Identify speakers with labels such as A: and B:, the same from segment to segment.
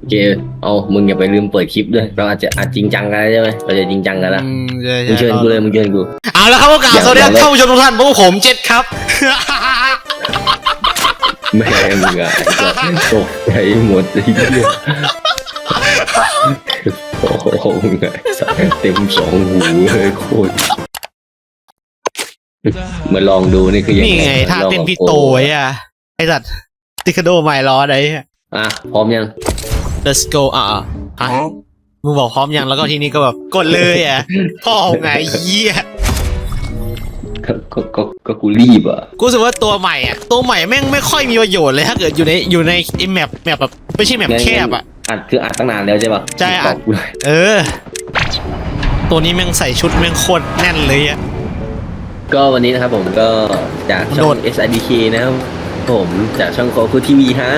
A: โอเค เอามึงอย่าไปลืมเปิดคลิปด้วย เราอาจจะอาจจริงจังกันแล้วใช่ไหมเราจะจริงจังกันแล้ว
B: อืมใช่
A: มึงเชิญกูเลยมึงเชิญกู
B: เอาละครับพวกเราสวัสดีครับ
A: อย่า
B: ท่านผู้ชมทุกท่านพวกผมเจ็ดครับ
A: แม่มึงอะไอ้สัสตกใจหมดไอ้เหี้ยโอ้โหมึงอะไอ้สัสเต็มสองหูเลยโคตรมาลองดูนี่คือยัง
B: นี่
A: ไง
B: ไงท่า
A: ลอง
B: เต้น
A: กับ
B: พี่
A: กู
B: โตไอ้อะไอ้สัตว์ติคาโดไม่ล้อไอ้อะ
A: อะพร้อมยัง
B: let's go อะอะอะมึงบอกพร้อมยังแล้วก็ทีนี้ก็แบบกดเลยอะพ่อไงเหี้ย
A: ก็ก็ก็ก็กูรีบอะ
B: กูรู้สึกว่าตัวใหม่อะตัวใหม่แม่งไม่ค่อยมีประโยชน์เลยถ้าเกิดอยู่ในอยู่ในไอ้แมปแมปแบบไม่ใช่แมปแคบอะ
A: อัดคืออัดตั้งนานแล้วใช่ปะ
B: ใช่อัด
A: บอกกูเลย
B: เออ ตัวนี้แม่งใส่ชุดแม่งโคตรแน่นเลยอะ
A: ก็วันนี้นะครับผมก็จากช่
B: โด
A: อง
B: ด
A: SIBK นะครับ ผมจากช่องโคคูทีวีฮะ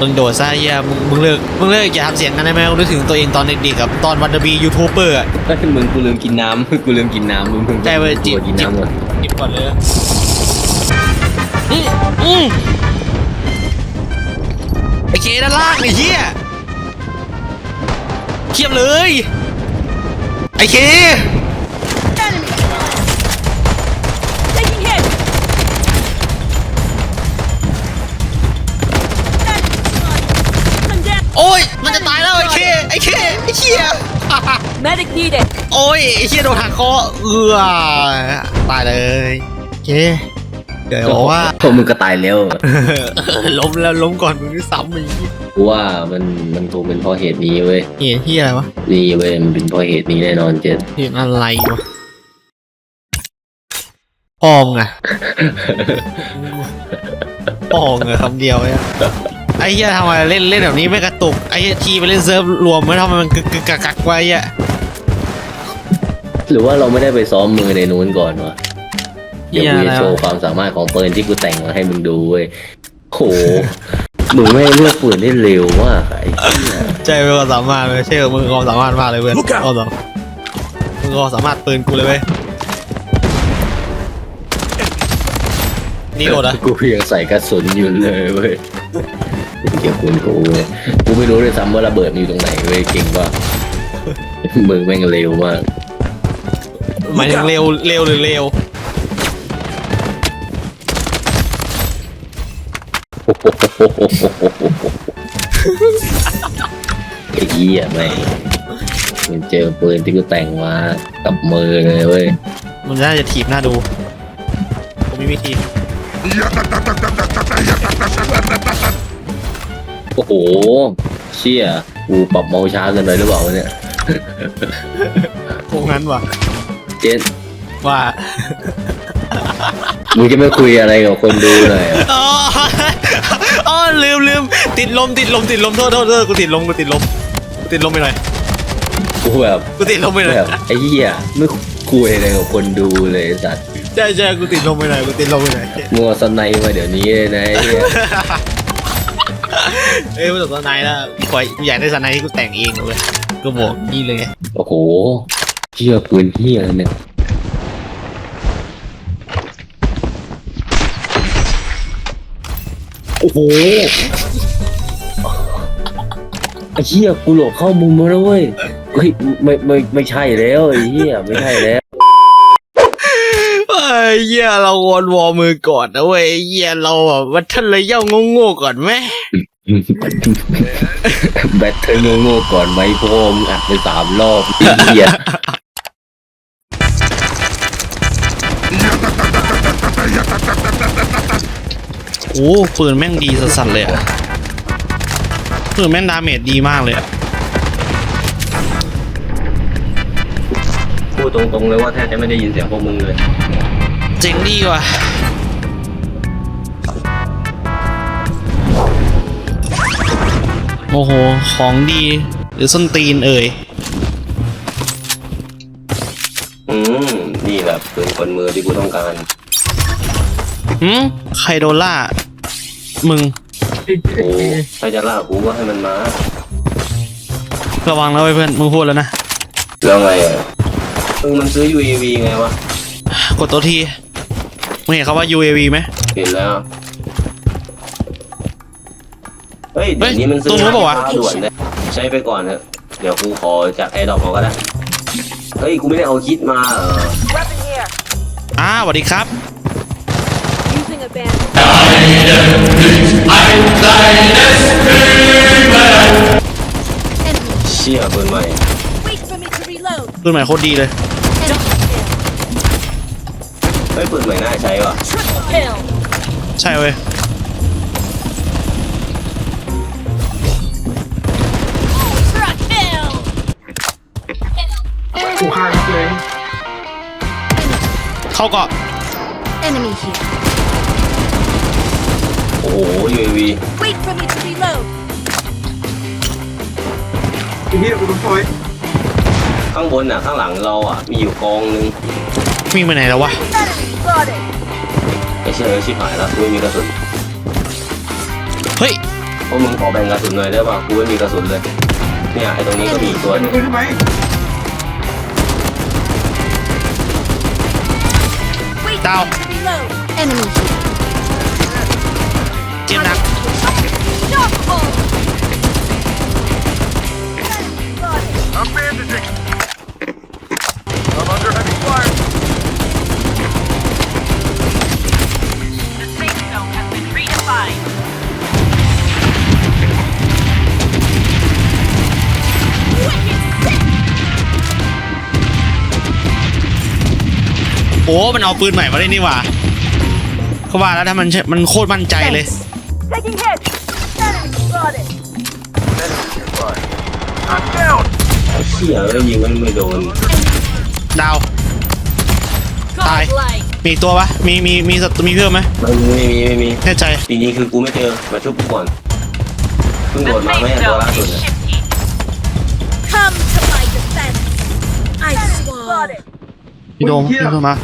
B: มึงโดดซะเหี้ยมึงมึงเลิกมึงเลิกอย่าทำเสียงกันได้ไหมกูนึกถึงตัวเองตอนเด็กๆกับตอนวันดบียูทูบเบอร์อะ
A: เฮ้ยมึงกูลืมกินน้ำกูลืมกินน้ำมึงมึง
B: ใช่เว้ยจิบ
A: กูกินน้ำก่อน
B: หยิบก่อนเลยอืมอืมไอเคด้านล่างไอ้เหี้ยเทียบเลยไอเค
C: Medic needed!
B: โอ้ยไอเชี่ยโดนหักคอเอือตายเลยโอเคเดี๋ยวบอกว่า
A: พวกมึงก็ตายแล้ว
B: ล้มแล้วล้มก่อนมึงด้วยซ้ำไอ้เหี้ย
A: กูว่ามันมันคงเป็นเพราะเหตุนี้เว้ย
B: เหี้ยเหี้ยอะไรวะ
A: นี่เว้ยมันเป็นเพราะเหตุนี้แน่นอนเจ็ด
B: เห็นอะไรวะปองอะปองอะคำเดียวเนี่ยไอ้เหี้ยทำไมเล่นเล่นแบบนี้ไม่กระตุกไอ้เหี้ยทีไปเล่นเซิร์ฟรวมไม่ทำไมมันกึกกึกกักกักไว้อะ
A: หรือว่าเราไม่ได้ไปซ้อมมือในนู้นก่อนวะเดี๋ยว
B: เหี้ย
A: กู
B: อะไร
A: จะโชว์
B: วะ
A: ความสามารถของปืนที่กูแต่งมาให้มึงดูเว้ยโหมึงไม่เลือกปืนได้เร็วมากไอ้เหี้ย
B: ใจเป็นความสามารถเลยเชื่อมึงความสามารถมากเลยเพื่อนเอาต่อมึงความสามารถปืนกูเลยเว้ยนี่โหลดอะ
A: กูยังใส่กระสุนอยู่เลยเว้ยเกี่ยวปืนกูเว้ยกูไม่รู้เลยซ้ำว่าระเบิดมันอยู่ตรงไหนเว้ยเก่งว่ามึงแม่งเร็วมาก
B: หมายถึงเร็วเร็วหรือเร็ว
A: ไอ้เหี้ยแม่งมันเจอปืนที่กูแต่งมากับมือเลยเว้ย
B: มันน่าจะถีบหน้าดู ผมมีวิธี
A: โอ้โห เชี่ยกูปรับเมาส์ช้าเกินไปหรือเปล่าวะเนี่ย
B: พวกนั้นว่ะ
A: เจน
B: ว่า
A: มึงจะไม่คุยอะไรกับคนดูหน่อยเหรอ
B: อ๋ออ๋อลืมลืมติดลมติดลมติดลมโทษโทษโทษกูติดลมกูติดลมกูติดลมไปหน่อย
A: กูแบบ
B: กูติดลมไปหน่อย
A: แบบไอ้เหี้ยไม่คุยอะไรกับคนดูเลยไอ้สัตว์
B: ใช่ใช่กูติดลมไปหน่อยกูติดลมไปหน่อย
A: มัวสไนมาเดี๋ยวนี้เลยนะไอ้เหี้ย
B: เอ้ยกูตกสไนด์แล้วขออยากได้สไนด์ที่กูแต่งเองเลยก็บอกนี่เลย
A: โอ้โห เชี่ยปืนเหี้ยอะไรเนี่ยโอ้โหไอ้เหี้ยกูโหลดเข้ามุมมาแล้วเว้ยเฮ้ยไม่ไม่ไม่ใช่แล้วไอ้เหี้ยไม่ใช่แล้ว
B: ไอ้เหี้ยเราวอนวอมือก่อนนะเว้ยไอ้เหี้ยเราแบบวัฒนเลยเย่าโง่ๆก่อนไหม
A: แบตเธอโง่ๆก่อนไหมพ่อมึงอัดไปสามรอบไอ้เหี้ย
B: โอ้ปืนแม่งดีสัสๆเลยอะปืนแม่งดาเมจดีมากเลยอะ
A: พูดตรงๆเลยว่าแทบจะไม่ได้ยินเสียงพวกมึงเลย
B: เจ๋งดีว่ะโอ้โห ของดีหรือส้นตีนเอ่ย
A: อืม นี่แบบปืนคนมือที่กูต้องการ
B: หืมใครโดนล่า มึง
A: โอ้ถ้าจะล่ากูก็ให้มันมา
B: ระวังนะเว้ยเพื่อนมึงพูดแล้วนะ
A: แล้วไงอะมึงมันซื้อ UAV ไงวะ
B: กดตัวทีมึงเห็นเขาว่า UAV ไหม
A: เห็นแล้ว
D: เฮ้ยเดี๋ยวนี้มันซื้
B: ตรงนู้นปะวะ
D: ด่วนเลยใช้ไปก่อนเถอะเดี๋ยวกูขอจากแอร์ดรอปเอาก็ได้เฮ้ยกูไม่ได้เอาคิดมาเออ
C: Weapon here.
B: อ่าสวัสดีครับ
C: reload.
B: รุ่นใหม่โคตรดีเลย
D: เฮ้ยปืนใหม่น่าใช้ว่ะ
C: Triple kill.
B: ใช่เว้ย
C: Ultra kill.
E: กูฆ่าเลย
B: เข้าเกาะ
C: Enemy here.
D: โอ้โห UAV
C: Wait for me to reload.
E: ไอ้เหี้ยกูต้องคอย
D: ข้างบนน่ะ ข้างหลังเราอะ มีอยู่กองนึง
B: วิ่งไปไหนแล้ววะ
C: Enemy spotted.
D: ไม่ใช่เออชิบหายแล้วกูไม่มีกระสุน
B: เฮ้ย
D: พวกมึงขอแบ่งกระสุนหน่อยได้ป่ะกูไม่มีกระสุนเลยเนี่ยไอ้ตรงนี้ก็มีอีกตัวหนึง
E: ขึ้นทำไม
C: Wait
B: Down.
C: for me to reload. Enemy here.
B: เจ็บหนัก
C: Unstoppable.
B: โอ้มันเอาปืนใหม่มาได้นี่หว่าเขาว่าแล้วถ้ามันใช่มันโคตรมั่นใจเลย
C: Taking hit. Enemy spotted.
F: I'm down.
D: ไอ้เชี่ยแล้วยิงมันไม่โดน
B: ดาว Bye.
C: Godlike.
B: มีอีกตัวปะมีมีมีศัตรูมีเพิ่มไหม
D: ไม่มีไม่มีไม่มี
B: แน่ใจ
D: จริงๆคือกูไม่เจอมาชุบกูก่อนเพิ่งโดดมาไม่ใช่ตัวล่าสุดเนี่ย
C: Come to my defense. I swore.
B: พี่โดมพี่โดมมา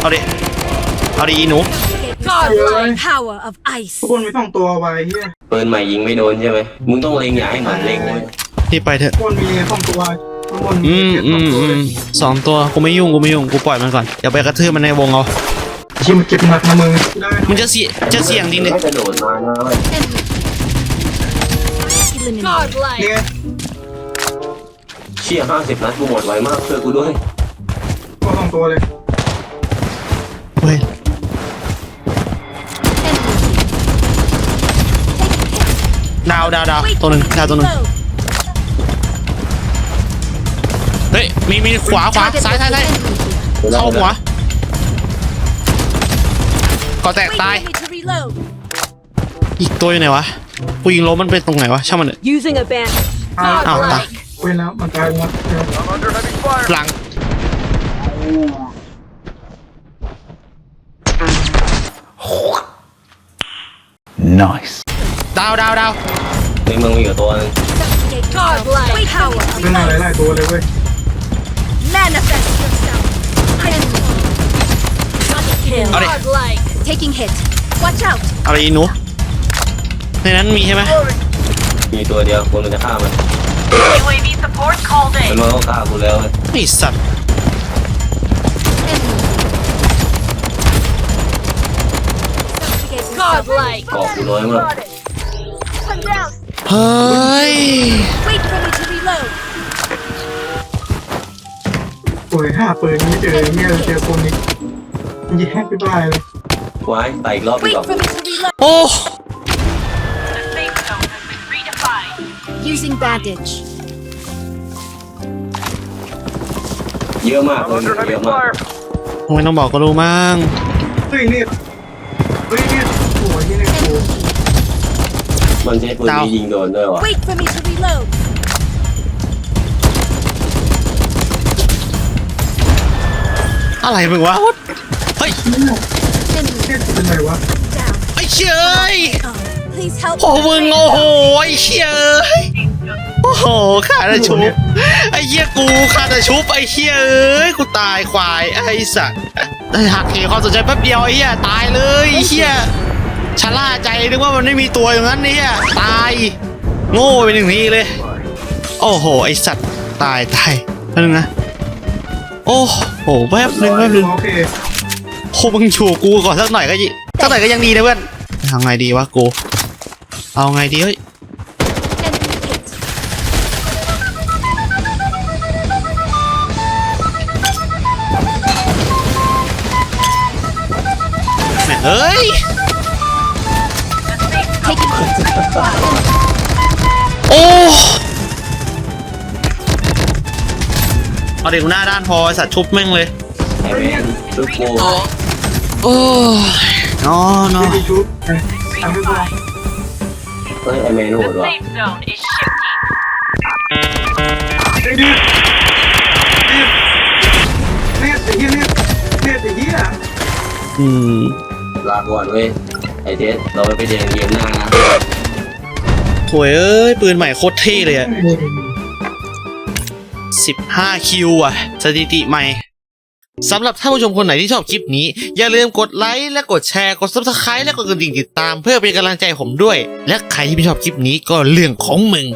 B: เอาดิ เอาดิอีหนู
C: Godlike power of ice.
E: ทุกคนมีสองตัวไปเหี้ย
D: ปืนใหม่ยิงไม่โดนใช่ไหมมึงต้องเล็งอย่าให้เหมือนเล็งเว้ย
B: พี่ไปเถอะ
E: ทุกคนมีสองตัวทุกคนมี
B: อืม
E: เจ็ด
B: อื
E: สอง
B: ม
E: ตัว
B: อื
E: เล
B: ม
E: ย
B: สองตัว กูไม่ยุ่ง กูไม่ยุ่ง กูปล่อยมันก่อน อย่าไปกระทืบมันในวงเอา
E: ชิมนเก็บหนักนะมึงได้นะ
B: มึงจะเสียจะเสี่ยงจริงดิ
D: ไม่กระโดดมานะเว้ย
C: Godlike.
E: นี่ไง
D: เชี่ยห้าสิบนัดกูหมดไวมากช่วยกูด้วย
E: ตัวสองตัวเลย
B: เฮ้ย ดาวดาวดาว
C: Wait
B: ตัว
C: for
B: หนึ่ง
C: me to
B: ดาวตัวหนึ่ง
C: reload.
B: เฮ้ย มีมีขวาขวาซ้ายซ้ายซ้ายเข้าหัวก่อแตก
C: Wait
B: ตาย
C: for me to reload.
B: อีกตัวอยู่ไหนวะ กูยิงล้มมันเป็นตรงไหนวะ ช่างมันเถอะ
C: Using a band.
E: อ้าว
B: อ้าวตาย
E: เว้นแล้วมันตายหมดเดี๋ยว
F: I'm under heavy fire.
B: หลังดาวดาวดาว
D: ในเมืองมีกับตัวนึง
C: Godlike power of
E: เล่นอะไรหลายตัวเลยเว้ย
C: Manifest yourself. Double kill.
B: Got it.
C: Godlike. Taking hit. Watch out.
B: อะไรอีหนูในนั้นมีใช่ไหม
D: มีตัวเดียวกูมันจะฆ่ามัน
C: UAV support called
D: มันมาก็ฆ่ากูแล้วเว้ย
B: ไอสัตว์
C: Godlike.
D: เกาะกูน้อยมาก
C: Come down.
B: เฮ้ย
C: Wait for me to reload.
E: โอ้ยห้าปืนไม่เจอเนี่ยเจอคนนี้แย่ไปบ้ายเลย
D: ไว้ตายอีกรอบดี
C: Wait
D: กว่า
C: for me to reload.
B: โอ้
C: Using bandage.
D: เยอะมาก
F: I'm
D: เลย
F: under
D: เย
F: heavy
D: อะมาก
F: fire.
B: ไม่ต้องบอกก็รู้มั้ง
E: เฮ้ยนี่เฮ้ยนี่โอ้ยนี่เนี่ยโอ้
D: มันใช้ปืนที่ยิงโดนด้วยวะ
C: Wait for me to reload.
B: อะไรมึงวะเฮ้ย
E: เนี่ยเป็นไรวะ
C: Down.
B: ไอ้เชย
C: Oh, please help.
B: โอ้มึงโอ้โหไอ้เชย โอ้โหข้าจะชุบไอ้เหี้ยกูข้าจะชุบไอ้เหี้ยเอ้ยกูตายควายไอ้สัตว์ไอ้หักเหความสนใจแป๊บเดียวไอ้เหี้ยตายเลยไอ้เหี้ยชะล่าใจนึกว่ามันไม่มีตัวอย่างนั้นเนี่ยตายโง่ไปหนึ่งทีเลย โอ้โหไอ้สัตว์ตายตายแป๊บนึงนะโอ้โหแป๊บนึงแป๊บนึง
E: โอเค
B: โคมึงชูกูก่อนสักหน่อยก็ยิสักหน่อยก็ยังดีนะเพื่อนเอาไงดีวะกู เอาไงดีเฮ้ย เอ้ย โอ้เอาเด็กหน้าด้านพอไอ้สัตว์ชุบแม่งเลย
D: ไอ้แม่งชุดโก
B: โอ้นอนอ
E: ไม่ได้ชุบนะทำให้พอ
D: เฮ้ยไอ้แม่งโหด
G: The
D: ว่ะ
G: safe zone is shifting.
E: เรียบเรียบเรียบไอ้เหี้ยเรียบเรียบไอ้เหี้ย
B: อืม
D: ลาก่อนเว้ยไอเจสเราไปเจอกันเกมหน้านะ
B: ถวยเอ้ย ปืนใหม่โคตรเท่เลยอะ15 คิวอะสถิติใหม่สำหรับท่านผู้ชมคนไหนที่ชอบคลิปนี้ อย่าลืมกดไลค์และกดแชร์กด subscribe และกดกระดิ่งติดตามเพื่อเป็นกำลังใจผมด้วย และใครที่ไม่ชอบคลิปนี้ก็เรื่องของมึง